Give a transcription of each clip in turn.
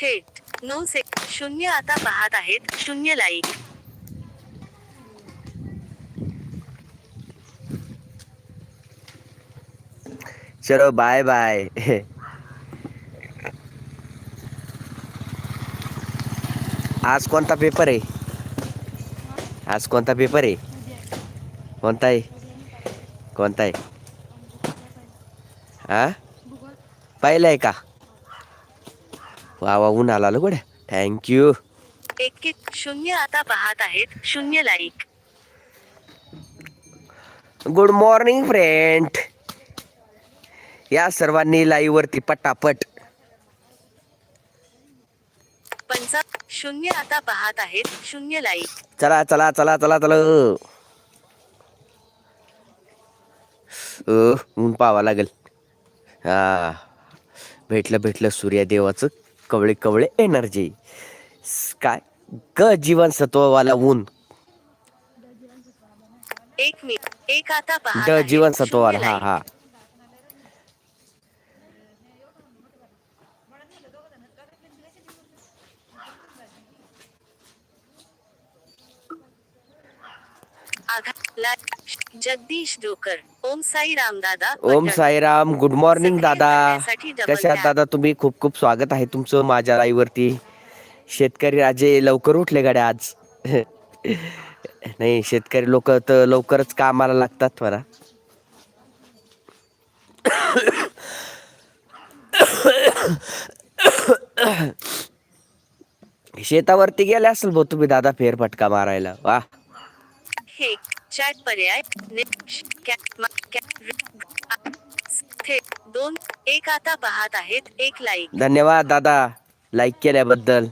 थेट नऊ से शून्य आता पाहत आहेत शून्य लाईक चलो बाय बाय आज कोणता पेपर आहे? आज कोणता पेपर आहे? कोणता आहे? कोणता आहे? हा? पहिला आहे का? वा वा ऊन आला गोड्या. थँक्यू एक एक शून्य आता पाहत आहेत. शून्य लाईक गुड मॉर्निंग फ्रेंड या सर्वांनी लाईव्ह वरती पटापट. पंचा शून्य आता पाहत आहेत. शून्य लाईक चला चला चला चला चला. ऊन पाहावं लागेल. हा. भेटलं भेटलं सूर्यदेवाचं. कवळे कवळे एनर्जी काय? ग जीवनसत्ववाला ऊन. एक मी एक आता ड जीवनसत्ववाला हा. हा. जगदीश डोकर ओम साई राम दादा ओम. साईराम गुड मॉर्निंग दादा कशा. दादा तुम्ही खूप खूप स्वागत आहे तुमचं माझ्या लाईव्ह वरती शेतकरी राजे लवकर उठले गाड्या आज नाही शेतकरी लोक तर लवकरच कामाला लागतात मला शेतावरती गेले असेल भाऊ तुम्ही दादा फेरफटका मारायला वा हे चॅट पर्याय कॅ- दोन एक आता पाहत आहेत एक लाईक. धन्यवाद दादा लाईक केल्याबद्दल.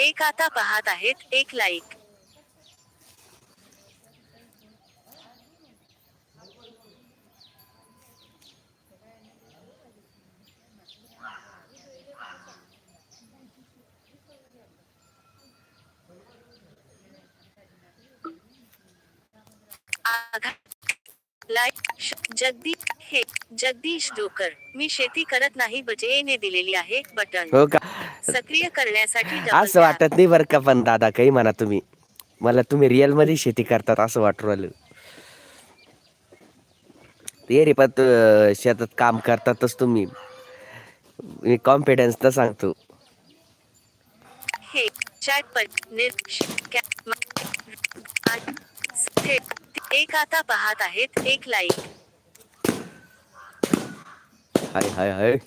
एक आता पाहत आहेत, एक लाईक. जगदीश, हे, जगदीश डोकर मी शेती करत नाही, बजेने दिलेली आहे, बटन. हो का? सक्रिय करण्यासाठी असं. वाटत नाही बरं का पण दादा काही म्हणा तुम्ही. मला तुम्ही रिअलमध्ये शेती करतात असं वाटू राहिलं. ते रे पण शेतात काम करतातच तुम्ही. मी कॉन्फिडन्स तर सांगतो. हे एक आता पाहत आहेत एक लाईक. हाय हाय हाय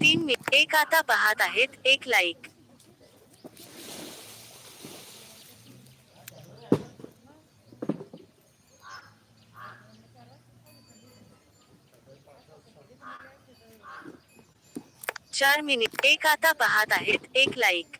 तीन मी एक आता पाहत आहेत एक लाईक चार मिनिट एक आता पाहत आहेत एक लाईक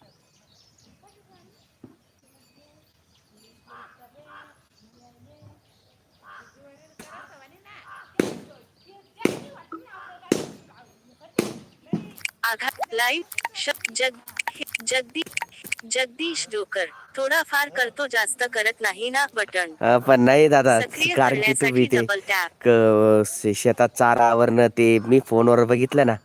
आघात लाईव्ह श- जग जगदी जगदीश डोकर थोडाफार करतो जास्त करत नाही ना बटन. पण नाही दादा कारण की तुम्ही ते क- शेतात चारा आवरणं ते मी फोनवर बघितलं ना.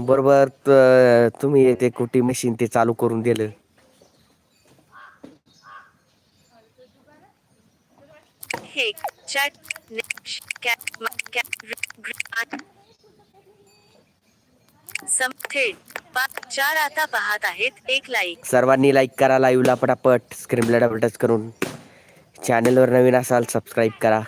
बरोबर त- तुम्ही ते कुटी मशीन ते चालू करून दिलं. हे चॅट पाच चार आता पाहत आहेत एक लाईक सर्वांनी लाईक करा लाईव्हला पटापट स्क्रीनला डबल टच करून. चॅनलवर नवीन असाल सबस्क्राईब करा.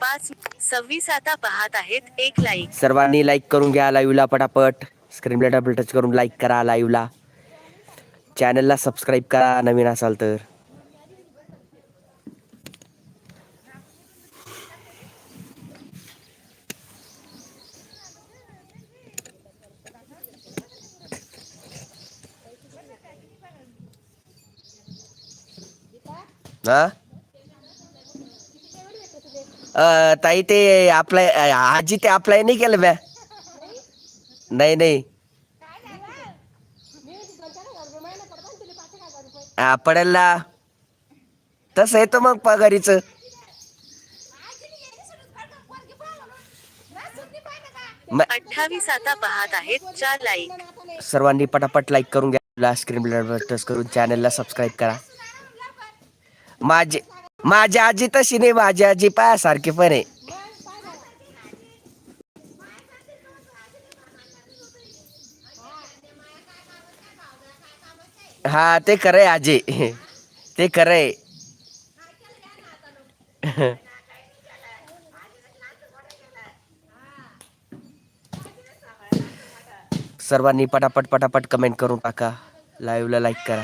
पाच सव्वीस आता पाहत आहेत एक लाईक सर्वांनी लाईक करून घ्या लाईव्हला पटापट. स्क्रीनला डबल टच करून लाईक करा लाईव्हला चॅनलला सबस्क्राईब करा नवीन असाल तर. हा? ताई ते अप्लाय आजी ते अप्लाय नाही केलं म्या नाही नाही. हा, पडेल ना. तसं येतं मग पगारीच. अठ्ठावीस आता पाहत आहेत. चार लाईक सर्वांनी पटापट लाईक करून घ्या. स्क्रीन टच करून चॅनलला सबस्क्राईब करा. माझी माझी आजी तशी नाही माझी आजी पायासारखी पण आहे. हा ते खरंय आजी. ते खरंय. सर्वांनी पटापट पटापट कमेंट करून टाका. लाईव्हला लाईक करा.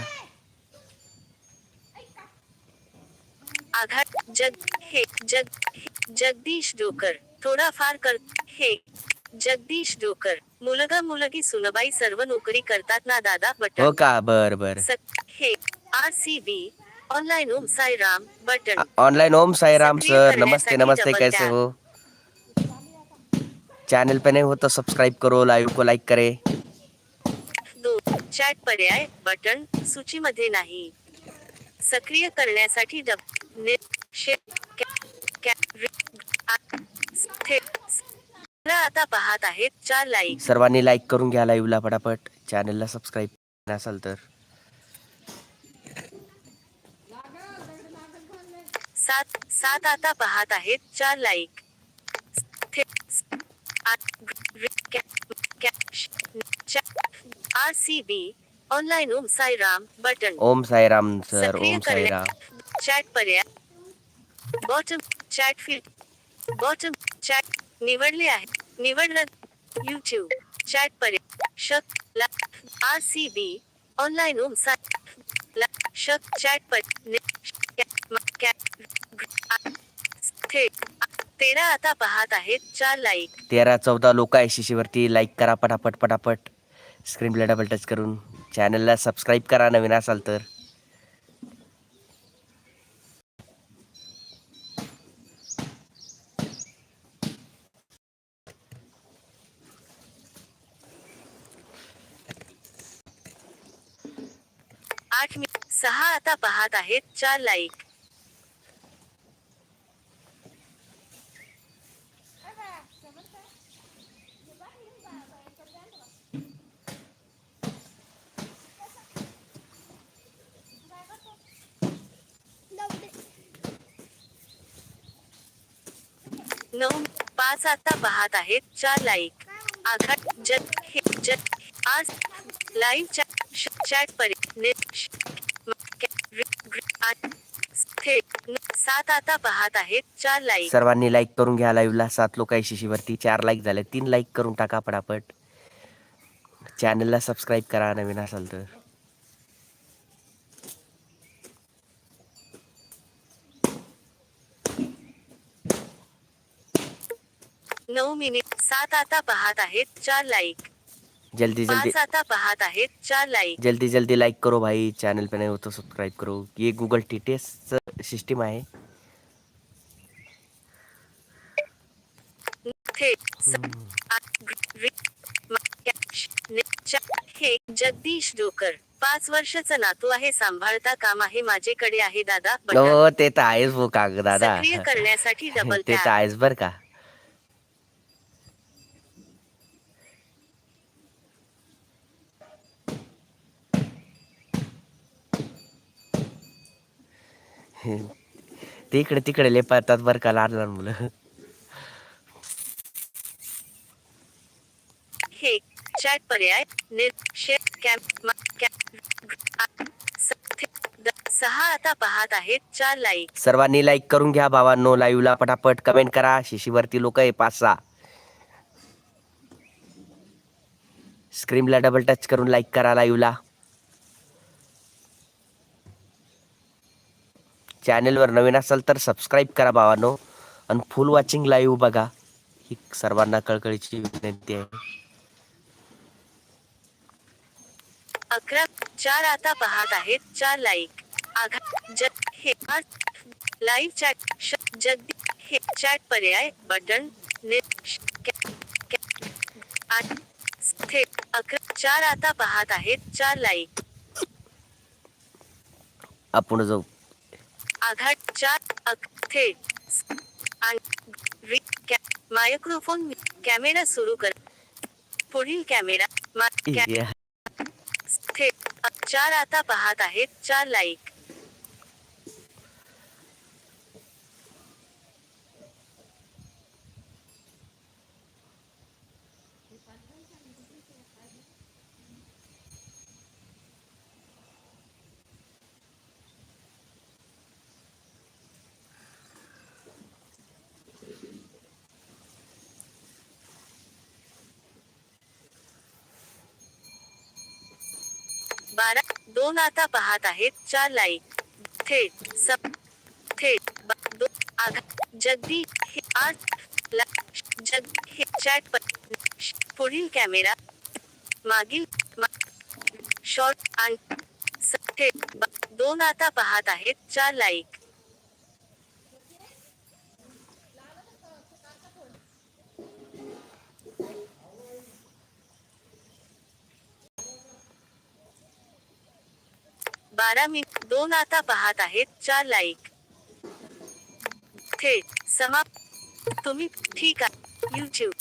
जग हे जग जगदीश डोकर थोडाफार कर हे जगदीश डोकर मुलगा मुलगी सुनबाई सर्व नोकरी करतात ना दादा हो बटन का? बर बर. सक हे R C B online Om Sairam button. Online Om Sairam सक्रिय सर करण्यासाठी नमस्ते नमस्ते कैसे. हो? चैनल पे नहीं हो तो सब्सक्राइब करो लाइव को लाइक करे। दो चॅट पर्याय बटन सूचीमध्ये नाही। सक्रिय करण्यासाठी डब ने आता पाहत आहेत चार लाईक सर्वांनी लाईक करून घ्या लाईव्हला पटापट. चॅनलला सबस्क्राईब नसाल तर. सात सात आता पाहत आहेत चार like R C B online Om Sairam button Om Sairam sir Om Sairam. Chat पर्याय. Bottom chat field bottom chat निवडले आहे. निवडलं युट्यूब चॅट पर्याय शक ला R C B online Om सा शक चॅट पर तेरा आता पाहत आहेत चार लाईक तेरा चौदा लोक आहे शिशीवरती लाईक करा पटापट पटापट. स्क्रीनला डबल टच करून. चॅनलला सबस्क्राईब करा नवीन असाल तर. आठ मी सहा आता पाहत आहेत, चार लाईक नऊ, पाच आता पाहत आहेत, चार लाईक हे जग आज, लाईव्ह चॅट चॅट सात आता पाहत आहेत चार लाईक सर्वांनी लाईक करून घ्या लाईव्हला सात लोक आहे शिशीवरती. चार लाईक झाले. तीन लाईक करून टाका पटापट. चॅनलला सबस्क्राईब करा नवीन असाल तर. नऊ मिनिट. सात आता पाहत आहेत चार लाईक जल्दी जल्दी। पाच आता पाहत आहेत चार लाईक जल्दी जल्दी लाईक करो भाई चॅनल पे नाही होतो सबस्क्राईब करो. ये गुगल टी टी सिस्टीम आहे. कॅ- हे जगदीश डोकर पाच वर्षाचा नातू आहे सांभाळता काम आहे माझेकडे आहे दादा हो ते तर आहेच हो काग दादा. सक्रिय करण्यासाठी डबल ते तर आहेच बर का. ते इकडे तिकडे लय पळतात बर का लहान लहान मुलं. हे चॅट पर्याय सहा आता पाहत आहेत चार लाईक. सर्वांनी लाईक करून घ्या भावांनो लाईव्हला पटापट कमेंट करा शिशीवरती लोक आहे पाच सहा. स्क्रीनला डबल टच करून लाईक करा लाईव्हला. चॅनेलवर नवीन असाल तर सबस्क्राईब करा भावांनो. आणि फुल वॉचिंग लाईव्ह बघा. ही सर्वांना कळकळीची विनंती आहे. अकरा चार आता पाहत आहेत चार लाईक आघा जग हे लाईव्ह चॅट जगदी हे चॅट पर्याय बटन थेट अकरा चार आता पाहत आहेत चार लाईक आपण जाऊ. आघात थेट मायक्रोफोन कॅमेरा सुरू कर. पुढील कॅमेरा मा-. थेट चार आता पाहत आहेत. चार लाईक. दोन आता पाहत आहेत. चार लाईक. थेट सब थेट जगदी आठ जग चॅट पुढील कॅमेरा. मागील शॉर्ट आणि दोन आता पाहत आहेत. चार लाईक. बारा मिनिट दोन आता पाहत आहेत चार लाईक थेट समाप्त. तुम्ही ठीक आहे. युट्यूब